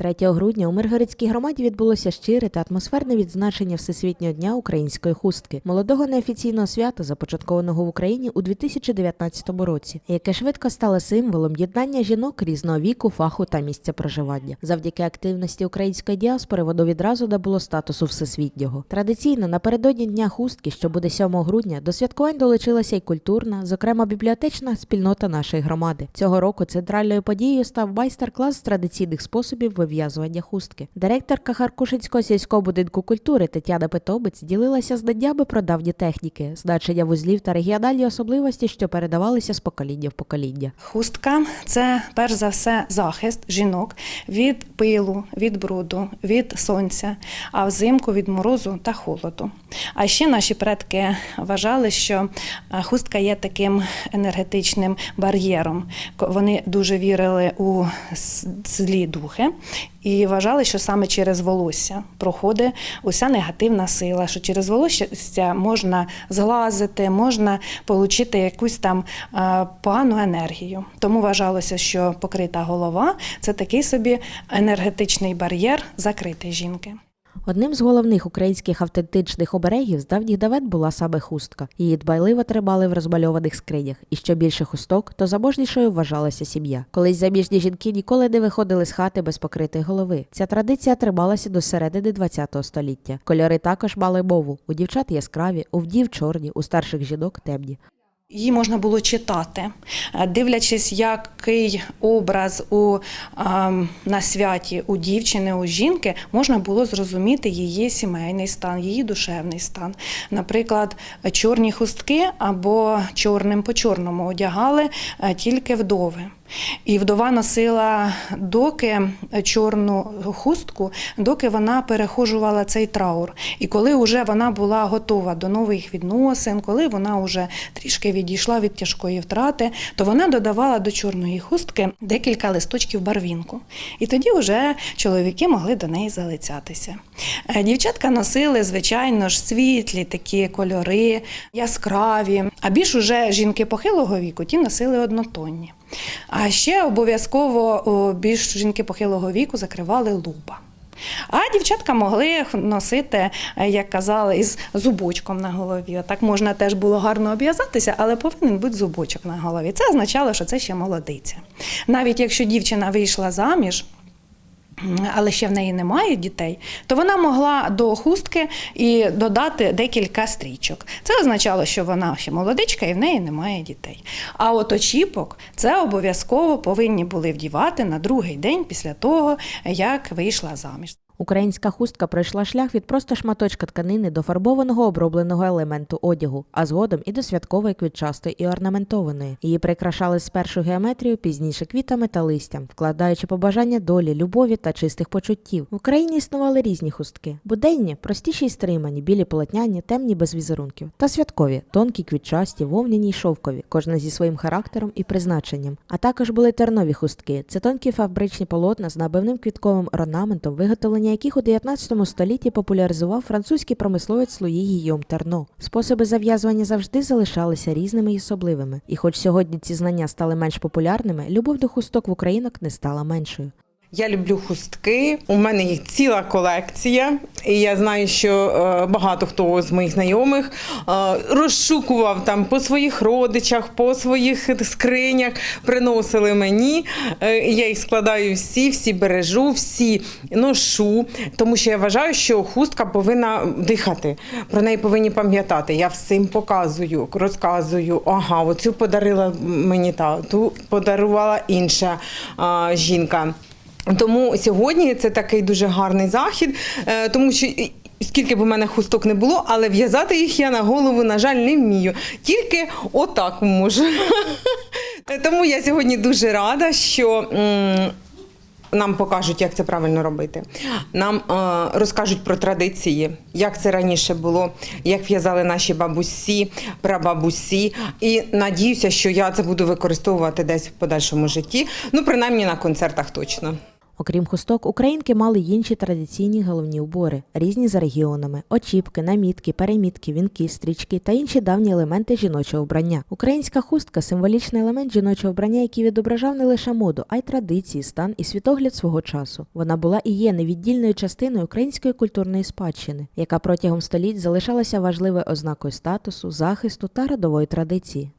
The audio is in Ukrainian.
3 грудня у Миргородській громаді відбулося щире та атмосферне відзначення Всесвітнього дня української хустки, молодого неофіційного свята, започаткованого в Україні у 2019 році, яке швидко стало символом єднання жінок різного віку, фаху та місця проживання. Завдяки активності української діаспори воно відразу добуло статусу всесвітнього. Традиційно напередодні дня хустки, що буде 7 грудня, до святкувань долучилася й культурна, зокрема бібліотечна спільнота нашої громади. Цього року центральною подією став майстер-клас з традиційних способів вив'язування хустки. Директорка Харкушинського сільського будинку культури Тетяна Петобець ділилася знаннями про давні техніки, значення вузлів та регіональні особливості, що передавалися з покоління в покоління. Хустка це перш за все захист жінок від пилу, від бруду, від сонця, а взимку від морозу та холоду. А ще наші предки вважали, що хустка є таким енергетичним бар'єром. Вони дуже вірили у злі духи і вважали, що саме через волосся проходить уся негативна сила, що через волосся можна зглазити, можна отримати якусь там погану енергію. Тому вважалося, що покрита голова це такий собі енергетичний бар'єр закритої жінки. Одним з головних українських автентичних оберегів з давніх давен була саме хустка. Її дбайливо тримали в розмальованих скринях, і що більше хусток, то заможнішою вважалася сім'я. Колись заміжні жінки ніколи не виходили з хати без покритої голови. Ця традиція трималася до середини ХХ століття. Кольори також мали мову: у дівчат яскраві, у вдів чорні, у старших жінок темні. Її можна було читати, Е, дивлячись, який образ у, ем, на святі у дівчини, у жінки, можна було зрозуміти її сімейний стан, її душевний стан. Наприклад, чорні хустки або чорним по чорному одягали е, тільки вдови. І вдова носила доки чорну хустку, доки вона перехожувала цей траур. І коли вже вона була готова до нових відносин, коли вона вже трішки відійшла від тяжкої втрати, то вона додавала до чорної хустки декілька листочків барвінку. І тоді вже чоловіки могли до неї залицятися. Е, Дівчатка носили, звичайно ж, світлі такі кольори, яскраві. А більш уже жінки похилого віку ті носили однотонні. А ще обов'язково більш жінки похилого віку закривали луба. А дівчатка могли носити, е, як казали, із зубочком на голові. Так можна теж було гарно обв'язатися, але повинен бути зубочок на голові. Це означало, що це ще молодиця. Навіть якщо дівчина вийшла заміж. Але ще в неї немає дітей, то вона могла до хустки і додати декілька стрічок. Це означало, що вона ще молодичка і в неї немає дітей. А от очіпок це обов'язково повинні були вдівати на другий день після того, як вийшла заміж. Українська хустка пройшла шлях від просто шматочка тканини до фарбованого обробленого елементу одягу, а згодом і до святкової квітчастої і орнаментованої. Її прикрашали спершу геометрію, пізніше квітами та листям, вкладаючи побажання долі, любові та чистих почуттів. В Україні існували різні хустки: буденні, простіші й стримані, білі полотняні, темні без візерунків, та святкові, тонкі, квітчасті, вовняні й шовкові, кожна зі своїм характером і призначенням. А також були тернові хустки. Це тонкі фабричні полотна з набивним квітковим орнаментом, виготовлення яких у 19 столітті популяризував французький промисловець Луї Гійом Терно. Способи зав'язування завжди залишалися різними і особливими. І хоч сьогодні ці знання стали менш популярними, любов до хусток в українок не стала меншою. Я люблю хустки. У мене їх ціла колекція, і я знаю, що е, багато хто з моїх знайомих е, розшукував там по своїх родичах, по своїх скринях, приносили мені. Е, я їх складаю всі, всі бережу, всі ношу, тому що я вважаю, що хустка повинна дихати. Про неї повинні пам'ятати. Я всім показую, розказую. Ага, оцю подарила мені та, ту подарувала інша жінка. Тому сьогодні це такий дуже гарний захід, е, тому що. Скільки б у мене хусток не було, але в'язати їх я на голову, на жаль, не вмію. Тільки отак можу. Тому я сьогодні дуже рада, що нам покажуть, як це правильно робити. Нам е, розкажуть про традиції, як це раніше було, як в'язали наші бабусі, прабабусі. І надіюся, що я це буду використовувати десь в подальшому житті. Ну, принаймні на концертах точно. Окрім хусток, українки мали інші традиційні головні убори, різні за регіонами: очіпки, намітки, перемітки, вінки, стрічки та інші давні елементи жіночого вбрання. Українська хустка символічний елемент жіночого вбрання, який відображав не лише моду, а й традиції, стан і світогляд свого часу. Вона була і є невіддільною частиною української культурної спадщини, яка протягом століть залишалася важливою ознакою статусу, захисту та родової традиції.